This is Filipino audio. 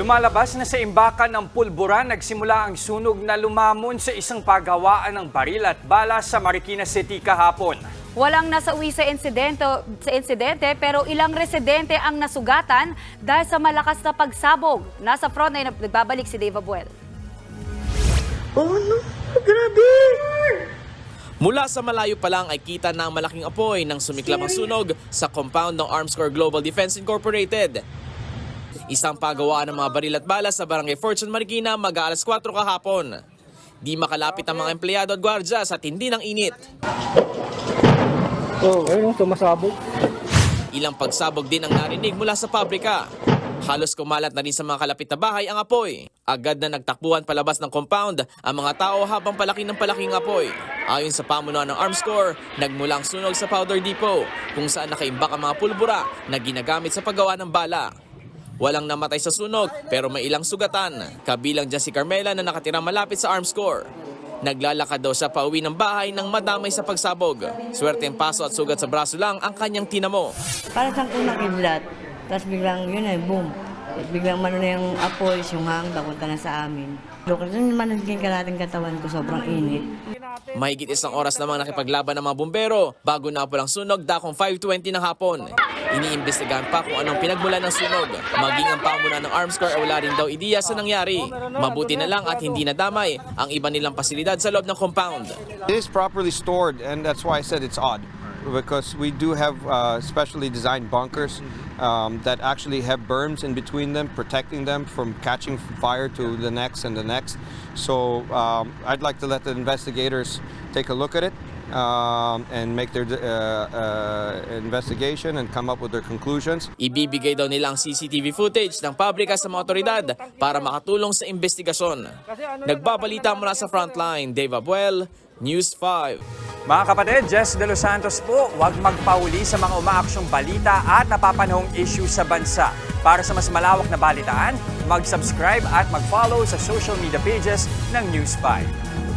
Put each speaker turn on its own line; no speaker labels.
Lumalabas na sa imbakan ng pulbura, nagsimula ang sunog na lumamon sa isang paghawaan ng baril at bala sa Marikina City kahapon.
Walang nasauwi sa insidente, sa insidente pero ilang residente ang nasugatan dahil sa malakas na pagsabog. Nasa front ay nagbabalik si Dave Abuel.
Oh no, grabe!
Mula sa malayo pa lang ay kita na ang malaking apoy ng sumiklab ang sunog sa compound ng Armscore Global Defense Incorporated. Isang pagawaan ng mga baril at bala sa barangay Fortune Marikina mag-aalas 4 kahapon. Di makalapit ang mga empleyado at gwardya sa tindi ng init.
Oh, ayun, sumasabog.
Ilang pagsabog din ang narinig mula sa pabrika. Halos kumalat na rin sa mga kalapit na bahay ang apoy. Agad na nagtakbuhan palabas ng compound ang mga tao habang palaki ng palaking apoy. Ayon sa pamunuan ng Arms Corps, nagmula ang sunog sa powder depot kung saan nakaimbak ang mga pulbura na ginagamit sa paggawa ng bala. Walang namatay sa sunog pero may ilang sugatan. Kabilang dyan si Carmela na nakatira malapit sa Arms Corps. Naglalakad daw siya pauwi ng bahay nang madamay sa pagsabog. Swerte ang paso at sugat sa braso lang ang kanyang tinamo.
Para sa unang kidlat, tapos biglang yun ay boom. At biglang mano na yung apoy, yung hang, papunta na sa amin. Kasi naman naging karating katawan ko, sobrang init.
Mahigit isang oras namang nakipaglaban ng mga bumbero bago na ang sunog dakong 5.20 ng hapon. Iniimbestigahan pa kung anong pinagmulan ng sunog. Maging ang pamunan ng Arms Corps ay wala rin daw ideya sa nangyari. Mabuti na lang at hindi nadamay ang iba nilang pasilidad sa loob ng compound.
It is properly stored, and that's why I said it's odd. Because we do have uh, specially designed bunkers um, that actually have berms in between them, protecting them from catching fire to the next and the next. So um, I'd like to let the investigators take a look at it um, and make their uh, uh, investigation and come up with their conclusions.
Ibibigay daw nila ang CCTV footage ng pabrika sa mga otoridad para makatulong sa investigasyon. Nagbabalita mula sa frontline, Dave Abuel, News 5.
Mga kapatid, Jess De Los Santos po, huwag magpauli sa mga umaaksyong balita at napapanahong issue sa bansa. Para sa mas malawak na balitaan, mag-subscribe at mag-follow sa social media pages ng News 5.